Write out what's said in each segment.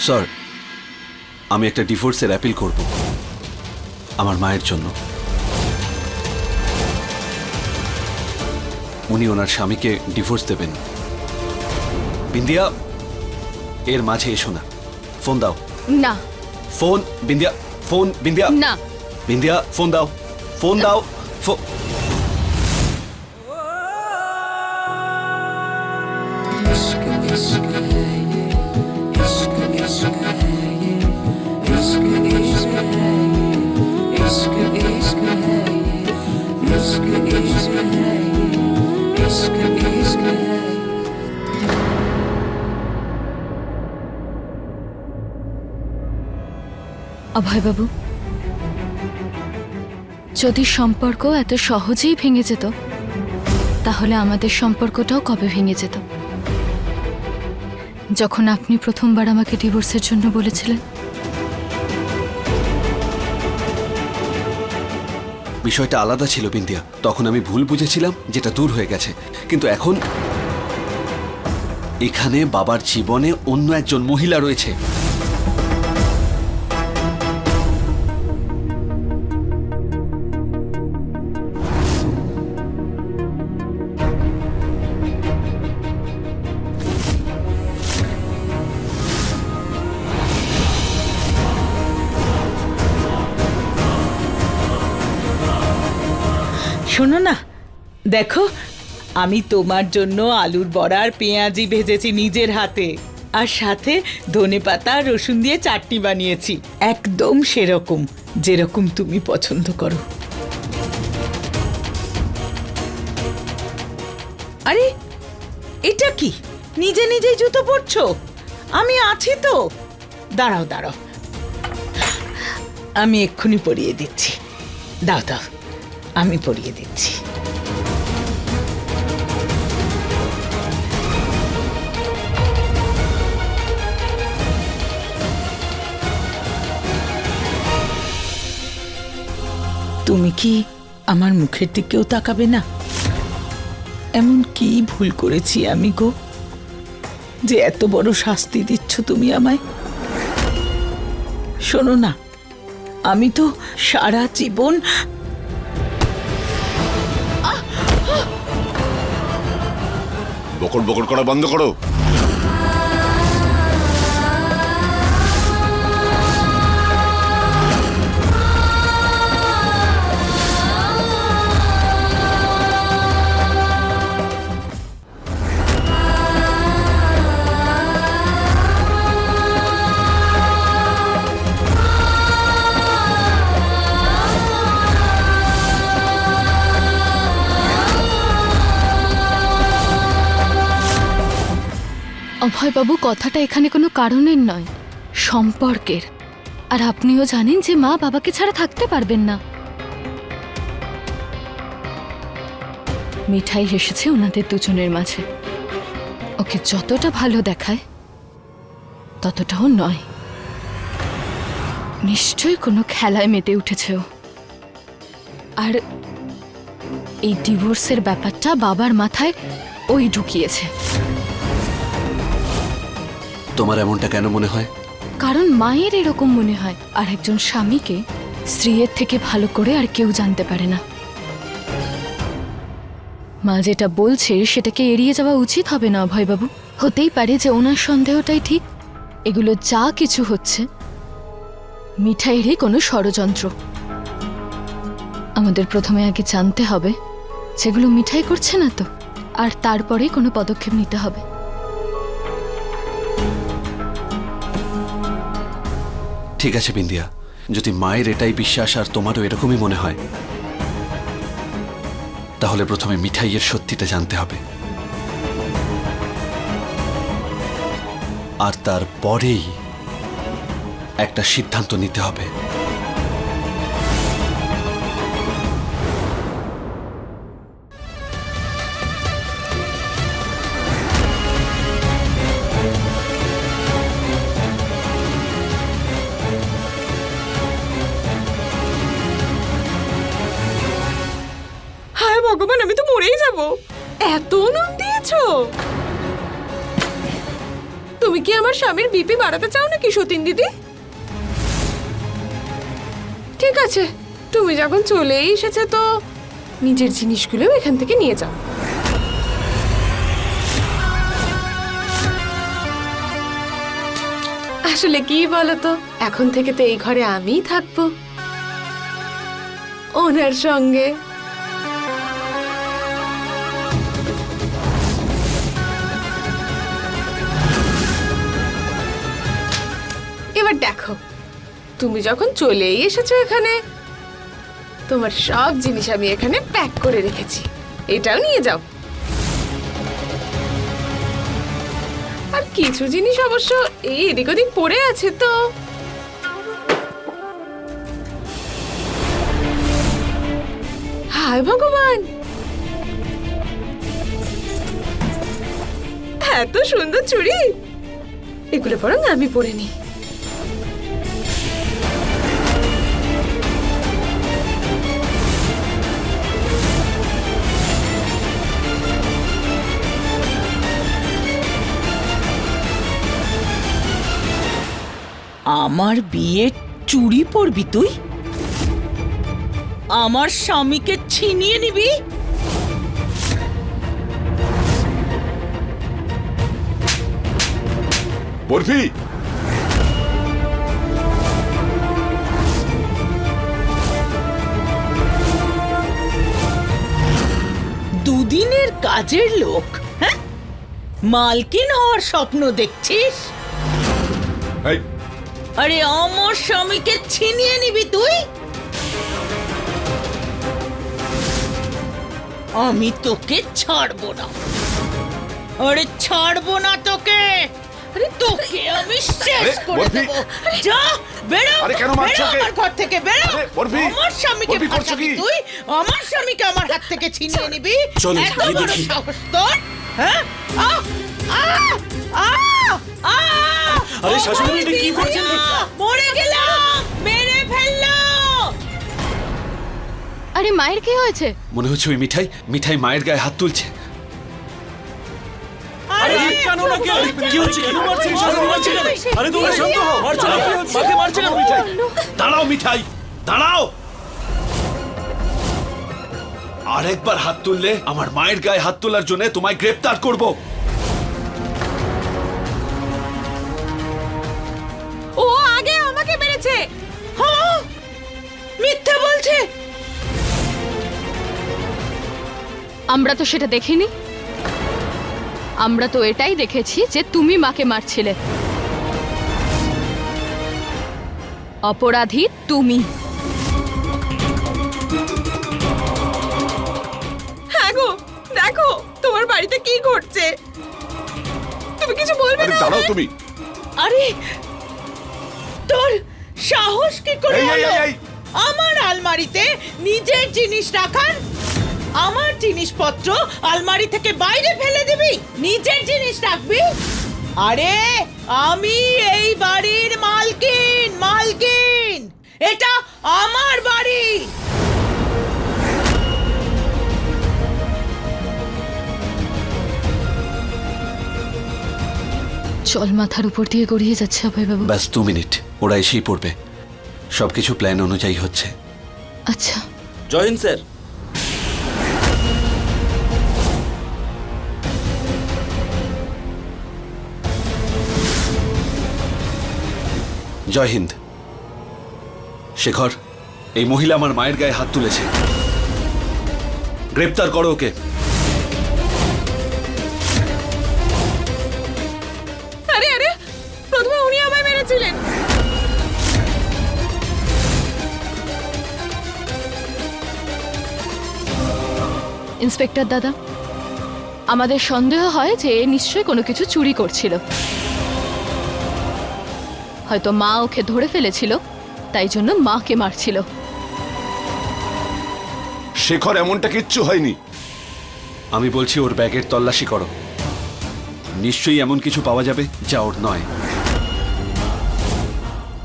Sir আমি একটা ডিভোর্সের অ্যাপিল করব। আমার মায়ের জন্য। উনি ওনার স্বামীকে ডিভোর্স দেবেন। বিন্দিয়া এর মাঝে এসো না। ফোন দাও। না। Phone Bindiya phone Bindiya. না। বিন্দিয়া ফোন দাও। ফোন দাও। ফো অভয়বাবু, যদি সম্পর্ক এত সহজেই ভেঙে যেত, তাহলে আমাদের সম্পর্কটাও কবে ভেঙে যেত? যখন আপনি প্রথমবার আমাকে ডিভোর্সের জন্য বলেছিলেন। বিষয়টা আলাদা ছিল বিন্দিয়া। তখন আমি ভুল বুঝেছিলাম, যেটা দূর হয়ে গেছে। কিন্তু এখন এখানে বাবার জীবনে অন্য একজন মহিলা রয়েছে। শোনো না। দেখো, আমি তোমার জন্য আলুর বড়ার পেঁয়াজি ভেজেছি নিজের হাতে। আর সাথে ধনে পাতা, রসুন দিয়ে চাটনি বানিয়েছি। একদম সেরকম, যেরকম তুমি পছন্দ করো। আরে, এটা কি? নিজে নিজেই জুতো পরছো? আমি আছি তো। দাঁড়াও দাঁড়াও। আমি এক্ষুনি পরিয়ে দিচ্ছি। দাও দাও। আমি পরিয়ে দিচ্ছি। তুমি কি আমার মুখের দিকেও তাকাবে না? এমন কি ভুল করেছি আমি গো? যে এত বড় শাস্তি দিচ্ছ তুমি আমায়? শোনো না, আমি তো সারা জীবন বকর বকর করা বন্ধ করো। অভয়বাবু কথাটা এখানে কোনো কারণের নয়, সম্পর্কের। আর আপনিও জানেন যে মা বাবাকে ছাড়া থাকতে পারবেন না। মিঠাই এসেছে ওনাদের দুজনের মাঝে। ওকে যতটা ভালো দেখায়, ততটাও নয়। নিশ্চয়ই কোনো খেলায় মেতে উঠেছে ও। আর এই ডিভোর্সের ব্যাপারটা বাবার মাথায় ওই ঢুকিয়েছে। তোমার এমনটা কেন মনে হয়? কারণ মায়ের এরকম মনে হয়, আর একজন স্বামীকে স্ত্রীর থেকে ভালো করে আর কেউ জানতে পারে না। মা যেটা বলছে সেটাকে এড়িয়ে যাওয়া উচিত হবে না, অভয়বাবু। হতেই পারে যে ওনার সন্দেহটাই ঠিক। এগুলো যা কিছু হচ্ছে, মিঠাইয়েরই কোনো ষড়যন্ত্র। আমাদের প্রথমে আগে জানতে হবে যেগুলো মিঠাই করছে না তো? আর তারপরেই কোনো পদক্ষেপ নিতে হবে। ঠিক আছে বিন্দিয়া যদি মায়ের এটাই বিশ্বাস আর তোমারও এরকমই মনে হয়, তাহলে প্রথমে মিঠাইয়ের সত্যিটা জানতে হবে। আর তারপরেই একটা সিদ্ধান্ত নিতে হবে। তুমি কি আমার স্বামীর বিপি বাড়াতে চাও নাকি, সতীন দিদি? ঠিক আছে, তুমি যখন চলেই এসেছে তো নিজের জিনিসগুলো এখান থেকে নিয়ে যাও। আসলে কি বলো তো এখন থেকে তো এই ঘরে আমিই থাকব। ওনার সঙ্গে দেখো, তুমি যখন চলেই এসেছ এখানে, তোমার সব জিনিস আমি এখানে প্যাক করে রেখেছি। এটাও নিয়ে যাও। আর কিছু জিনিস অবশ্য এই এদিক ওদিক পড়ে আছে তো। হায় ভগবান! এত সুন্দর চুড়ি! এগুলো বরং আমি পরে নিই। আমার বিয়ে চুরি পরবি তুই? আমার স্বামীকে ছিনিয়ে নিবি? বরফি! দুদিনের কাজের লোক হ্যাঁ? মালকিন হওয়ার স্বপ্ন দেখছিস? এই আরে আমার স্বামীকে ছিনিয়ে নিবি তুই আমি তোকে ছাড়বো না আরে ছাড়বো না তোকে আরে তোকে আমি শেষ করে বরফি! দেবো যা বেরো আরে, কেন মারছো বেরো ওকে? আমার ঘর থেকে বেরো আরে, বরফি! আমার স্বামীকে বরফি, করছ ফাঁসাবি কি? তুই আমার স্বামীকে আমার হাত থেকে ছিনিয়ে নিবি চল, এত গিয়ে বড় দেখি। সাহস তোর হ্যাঁ আ আ আ আরে, শাশুড়ি, এটা কি করছেন? মরে গেলাম! মেরে ফেলল! আরে মায়ের কি হয়েছে? মনে হচ্ছে ওই মিঠাই মিঠাই মায়ের গায়ে হাত তুলছে। আরে কেন না কেন কি হচ্ছে? কেন মারছে শাশুড়ি মারছে আরে তোমরা শান্ত হও। মারছে না মাকে মারছে মিঠাই। দাঁড়াও মিঠাই দাঁড়াও। আরেকবার হাত তুললে আমার মায়ের গায়ে হাত তোলার জন্য তোমায় গ্রেফতার করব। আমরা তো সেটা দেখিনি। আমরা তো এটাই দেখেছি যে তুমি মাকে মারছিলে। অপরাধী তুমি। হ্যাঁ গো দেখো তোমার বাড়িতে কি ঘটছে? তুমি কিছু বলবে না দাঁড়াও তুমি। আরে তোর সাহস কি করে। আমার আলমারিতে নিজের জিনিস রাখার আমার জিনিসপত্র আলমারি থেকে বাইরে ফেলে দিবি। নিজের জিনিস রাখবি। আরে আমি এই বাড়ির মালকিন মালকিন। এটা আমার বাড়ি। চল মাথার উপর দিয়ে গড়িয়ে যাচ্ছে অভয়বাবু ব্যাস দু মিনিট। ওরা এসেই পড়বে। সবকিছু প্ল্যান অনুযায়ী হচ্ছে। আচ্ছা। জয় হিন্দ স্যার। জয় হিন্দ। শেখর, এই মহিলা আমার মায়ের গায়ে হাত তুলেছে। গ্রেপ্তার করো ওকে। আরে ইন্সপেক্টর দাদা, আমাদের সন্দেহ হয় যে নিশ্চয়ই কোনো কিছু চুরি করছিল। হয়তো মা ওকে ধরে ফেলেছিল তাই জন্য মাকে মারছিল। শেখর এমনটা কিচ্ছু হয়নি। আমি বলছি ওর ব্যাগের তল্লাশি করো। নিশ্চয়ই এমন কিছু পাওয়া যাবে যা ওর নয়।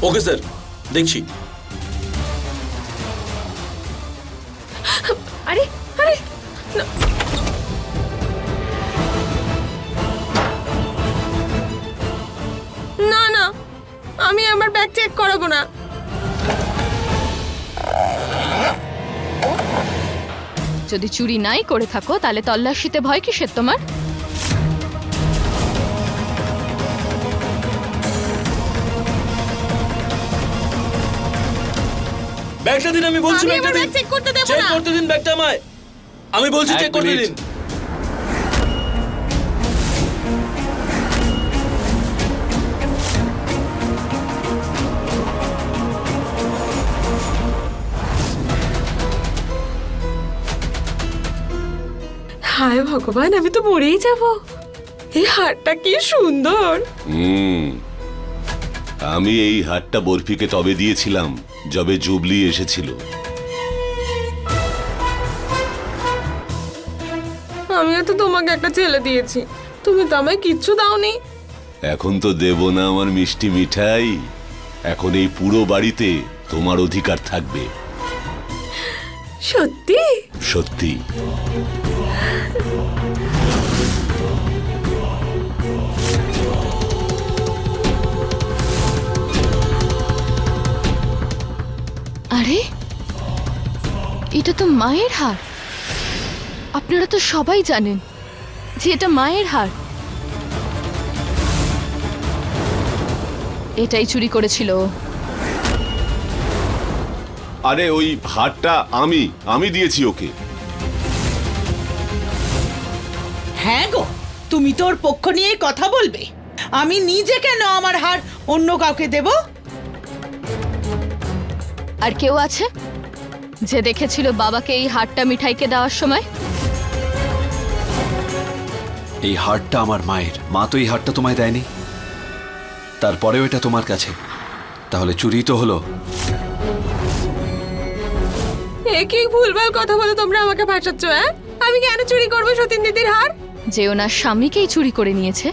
ওকে স্যার দেখছি। যদি চুরি নাই করে থাকো তাহলে তল্লাশিতে ভয় কিসের তোমার? ব্যাগটা দিন আমি বলছি আমি ব্যাগটা ব্যাগ চেক করতে দেবো চেক না। করতে দিন ব্যাগটা আমায়। আমি বলছি চেক করতে দিন। হায় ভগবান আমি তো মরেই যাব। এই হারটা কি সুন্দর। হুম আমি এই হারটা বরফিকে তবে দিয়েছিলাম যবে জুবলি এসেছিল। আমিও তো তোমাকে একটা ছেলে দিয়েছি তুমি তো আমায় কিচ্ছু দাওনি। এখন তো দেব না আমার মিষ্টি মিঠাই এখন এই পুরো বাড়িতে তোমার অধিকার থাকবে। সত্যি? সত্যি। আরে এটা তো মায়ের হার। আপনারা তো সবাই জানেন যে এটা মায়ের হার। এটাই চুরি করেছিল। আরে ওই হারটা আমি আমি দিয়েছি ওকে। হ্যাঁ গো তুমি তোর পক্ষ নিয়ে কথা বলবে। আমি নিজে কেন আমার হার অন্য কাউকে দেব? আর কেউ আছে যে দেখেছিল বাবাকে এই হারটা মিঠাইকে দেওয়ার সময়? এই হারটা আমার মায়ের। মা তো এই হারটা তোমায় দেয়নি। তারপরেও এটা তোমার কাছে। তাহলে চুরি তো হলো। কি ভুলভাল কথা বলে তোমরা আমাকে ভাসাচ্ছ হ্যাঁ? আমি কেন চুরি করব সতীন দিদির হার? যে ওনার স্বামীকেই চুরি করে নিয়েছে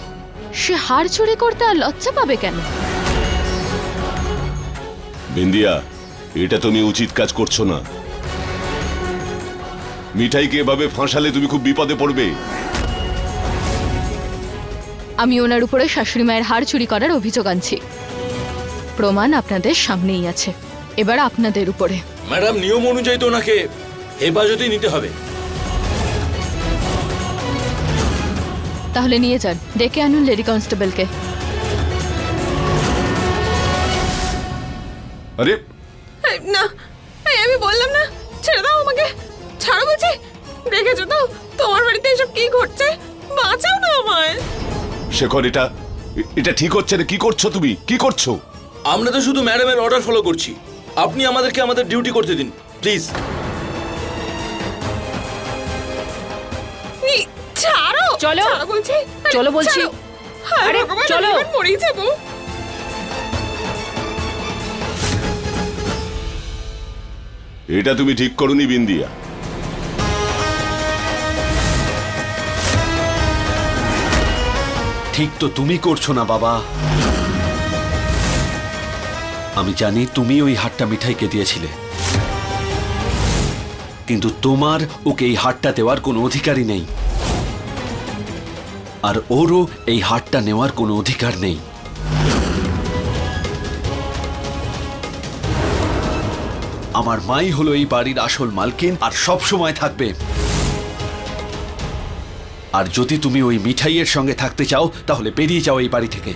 সে হার চুরি করতে আর লজ্জা পাবে কেন? বিন্দিয়া এটা তুমি উচিত কাজ করছ না। মিঠাইকে এভাবে ফাঁসালে তুমি খুব বিপদে পড়বে। আমি ওনার উপরে শাশুড়ি মায়ের হার চুরি করার অভিযোগ আনছি। প্রমাণ আপনাদের সামনেই আছে। এবার আপনাদের উপরে। ম্যাডাম নিয়ম অনুযায়ী তো ওনাকে হেফাজতে নিতে হবে। তাহলে নিয়ে যান ডেকে আনুন লেডি কনস্টেবলকে। আরে। না আমি বললাম না ছেড়ে দাও আমাকে ছাড়ো বলছি। দেখেছ তো তোমার বাড়িতে এসব কি ঘটছে? বাঁচাও না আমায়। শেখর এটা এটা ঠিক হচ্ছে না কি করছ তুমি? কি করছ? আমরা তো শুধু ম্যাডামের অর্ডার ফলো করছি। আপনি আমাদেরকে আমাদের ডিউটি করতে দিন প্লিজ ছাড়ো! চলো। বলছি। চলো বলছি। আরে, চলো। মরেই যাব। এটা তুমি ঠিক করনি বিন্দিয়া। ঠিক তো তুমি করছ না বাবা। আমি জানি তুমি ওই হারটা মিঠাইকে দিয়েছিলে। কিন্তু তোমার ওকে এই হারটা দেওয়ার কোনো অধিকারই নেই। আর ওরও এই হারটা নেওয়ার কোনো অধিকার নেই। আমার মাই হলো এই বাড়ির আসল মালকিন আর সব সময় থাকবে। আর যদি তুমি ওই মিঠাইয়ের সঙ্গে থাকতে চাও, তাহলে বেরিয়ে যাও এই বাড়ি থেকে।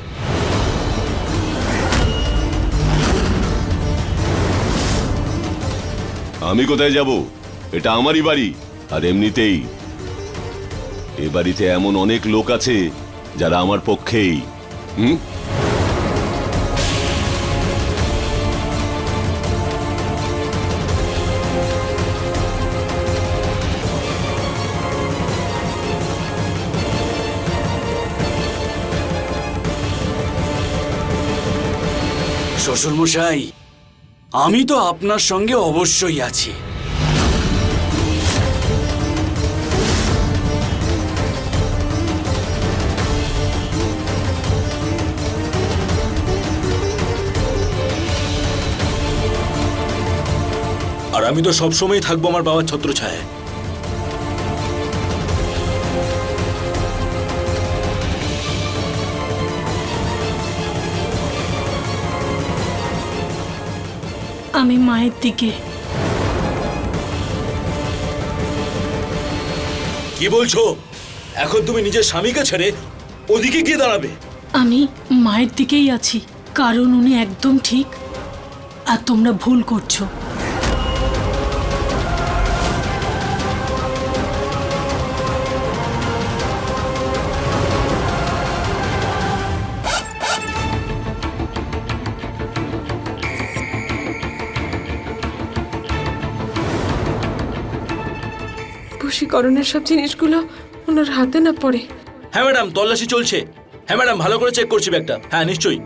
আমি কোথায় যাব? এটা আমারই বাড়ি, আর এমনিতেই। এ বাড়িতে এমন অনেক লোক আছে যারা আমার পক্ষেই। হুম? শ্বশুরমশাই আমি তো আপনার সঙ্গে অবশ্যই আছি। আর আমি তো সবসময় থাকব আমার বাবার ছত্রছায়ায়। আমি মায়ের দিকে। কি বলছো? এখন তুমি নিজের স্বামীকে ছেড়ে ওদিকে গিয়ে দাঁড়াবে। আমি মায়ের দিকেই আছি কারণ উনি একদম ঠিক। আর তোমরা ভুল করছ। বশীকরণের সব জিনিসগুলো ওনার হাতে না পড়ে। হ্যাঁ ম্যাডাম তল্লাশি চলছে। হ্যাঁ ম্যাডাম ভালো করে চেক করছি ব্যাগটা। হ্যাঁ নিশ্চয়ই।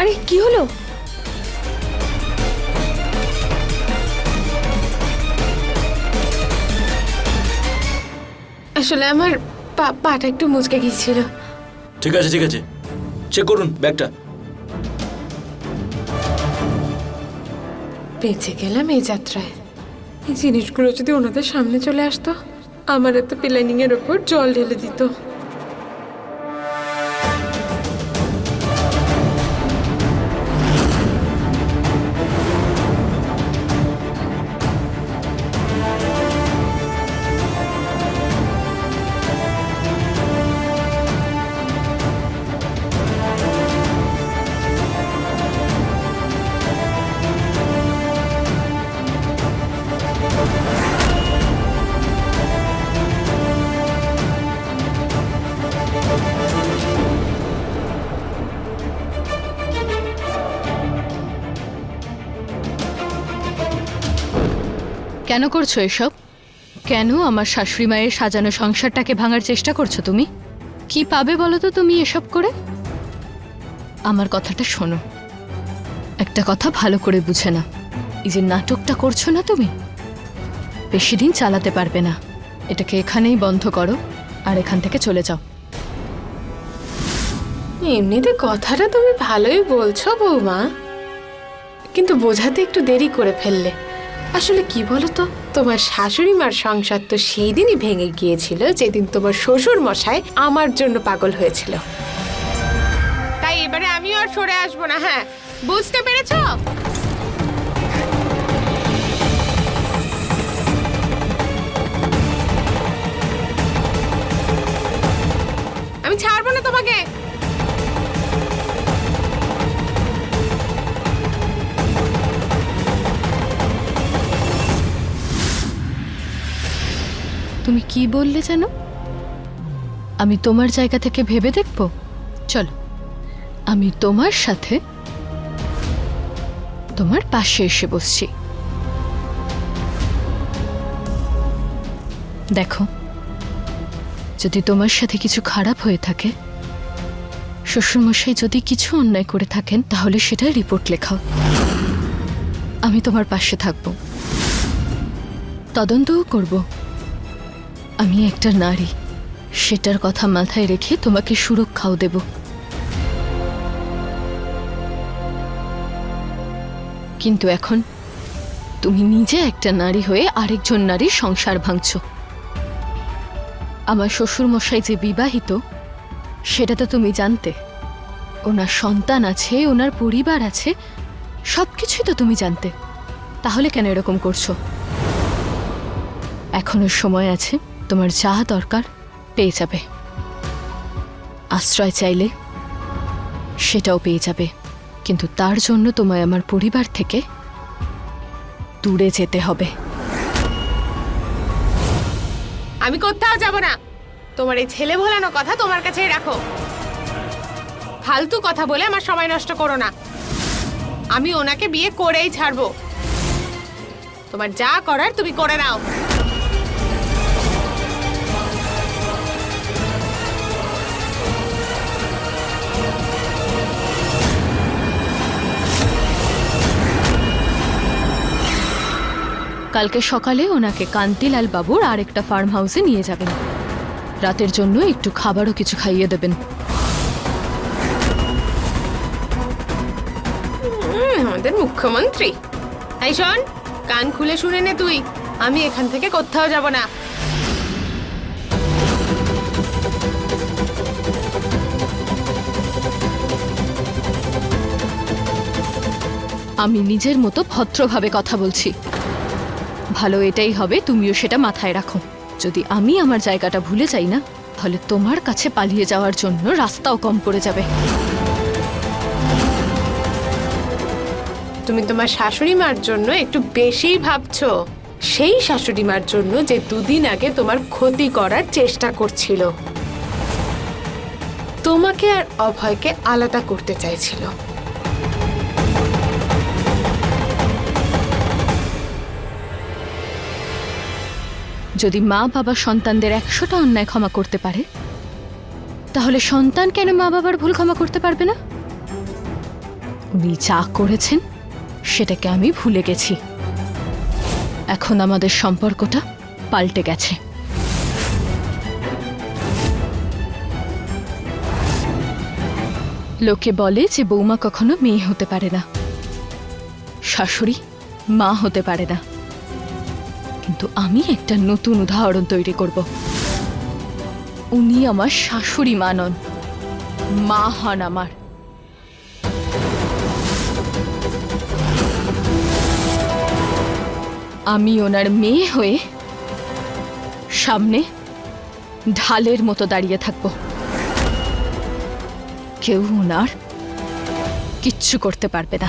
আরে কি হলো? আসলে আমার পা পাটা একটু মুচকে গিয়েছিল। ঠিক আছে ঠিক আছে। চেক করুন ব্যাগটা। বেঁচে গেলাম এই যাত্রায়। এই জিনিসগুলো যদি ওনাদের সামনে চলে আসতো, আমার এত প্ল্যানিং এর ওপর জল ঢেলে দিত। করছ এসব? কেন আমার শাশুড়ি মায়ের সাজানো সংসারটাকে ভাঙার চেষ্টা করছ তুমি? কি পাবে বলো তো তুমি এসব করে? আমার কথাটা শোনো। একটা কথা ভালো করে বুঝে না এই যে নাটকটা করছ না তুমি? বেশি দিন চালাতে পারবে না। এটাকে এখানেই বন্ধ করো আর এখান থেকে চলে যাও। এমনিতে কথাটা তুমি ভালোই বলছো বৌমা। কিন্তু বোঝাতে একটু দেরি করে ফেললে। আসলে কি বলো তো তোমার শাশুড়ি মার সংসার তো সেই দিনই ভেঙে গিয়েছিল যেদিন তোমার শ্বশুর মশাই আমার জন্য পাগল হয়েছিল। তাই এবারে আমিও আর সরে আসব না হ্যাঁ? বুঝতে পেরেছ? কি বললে যেন? আমি তোমার জায়গা থেকে ভেবে দেখব? চলো, আমি তোমার সাথে তোমার পাশে এসে বসছি। দেখো, যদি তোমার সাথে কিছু খারাপ হয়ে থাকে, শ্বশুরমশাই যদি কিছু অন্যায় করে থাকেন, তাহলে সেটা রিপোর্ট লেখাও। আমি তোমার পাশে থাকব। তদন্তও করব। আমি একটা নারী। সেটার কথা মাথায় রেখে তোমাকে সুরক্ষাও দেব। কিন্তু এখন তুমি নিজে একটা নারী হয়ে আরেকজন নারীর সংসার ভাঙছ। আমার শ্বশুর মশাই যে বিবাহিত, সেটা তো তুমি জানতে। ওনার সন্তান আছে, ওনার পরিবার আছে সব কিছুই তো তুমি জানতে। তাহলে কেন এরকম করছ? এখনও সময় আছে। তোমার যা দরকার পেয়ে যাবে। আশ্রয় চাইলে সেটাও পেয়ে যাবে। কিন্তু তার জন্য তোমায় আমার পরিবার থেকে দূরে যেতে হবে। আমি কোথাও যাব না। তোমার এই ছেলে ভোলানো কথা তোমার কাছেই রাখো। ফালতু কথা বলে আমার সময় নষ্ট করো না। আমি ওনাকে বিয়ে করেই ছাড়বো। তোমার যা করার তুমি করে নাও। কালকে সকালে ওনাকে কান্তিলাল বাবুর আর একটা ফার্ম হাউসে নিয়ে যাবেন। রাতের জন্য একটু খাবারও কিছু খাইয়ে দেবেন। আমাদের মুখ্যমন্ত্রী। তাই শোন কান খুলে শুনে নে তুই। আমি এখান থেকে কোথাও যাব না। আমি নিজের মতো ভদ্রভাবে কথা বলছি। ভালো এটাই হবে, তুমিও সেটা মাথায় রাখো। যদি আমি আমার জায়গাটা ভুলে যাই না, তাহলে তোমার কাছে পালিয়ে যাওয়ার জন্য রাস্তাও কম পড়ে যাবে। তুমি তোমার শাশুড়ি মার জন্য একটু বেশিই ভাবছ। সেই শাশুড়ি মার জন্য যে দুদিন আগে তোমার ক্ষতি করার চেষ্টা করছিল। তোমাকে আর অভয়কে আলাদা করতে চাইছিল। যদি মা বাবা সন্তানদের একশোটা অন্যায় ক্ষমা করতে পারে, তাহলে সন্তান কেন মা বাবার ভুল ক্ষমা করতে পারবে না? উনি যা করেছেন, সেটাকে আমি ভুলে গেছি। এখন আমাদের সম্পর্কটা পাল্টে গেছে। লোকে বলে যে বৌমা কখনো মেয়ে হতে পারে না। শাশুড়ি মা হতে পারে না। কিন্তু আমি একটা নতুন উদাহরণ তৈরি করব। উনি আমার শাশুড়ি মা নন, মা হন আমার। আমি ওনার মেয়ে হয়ে সামনে ঢালের মতো দাঁড়িয়ে থাকব। কেউ ওনার কিচ্ছু করতে পারবে না।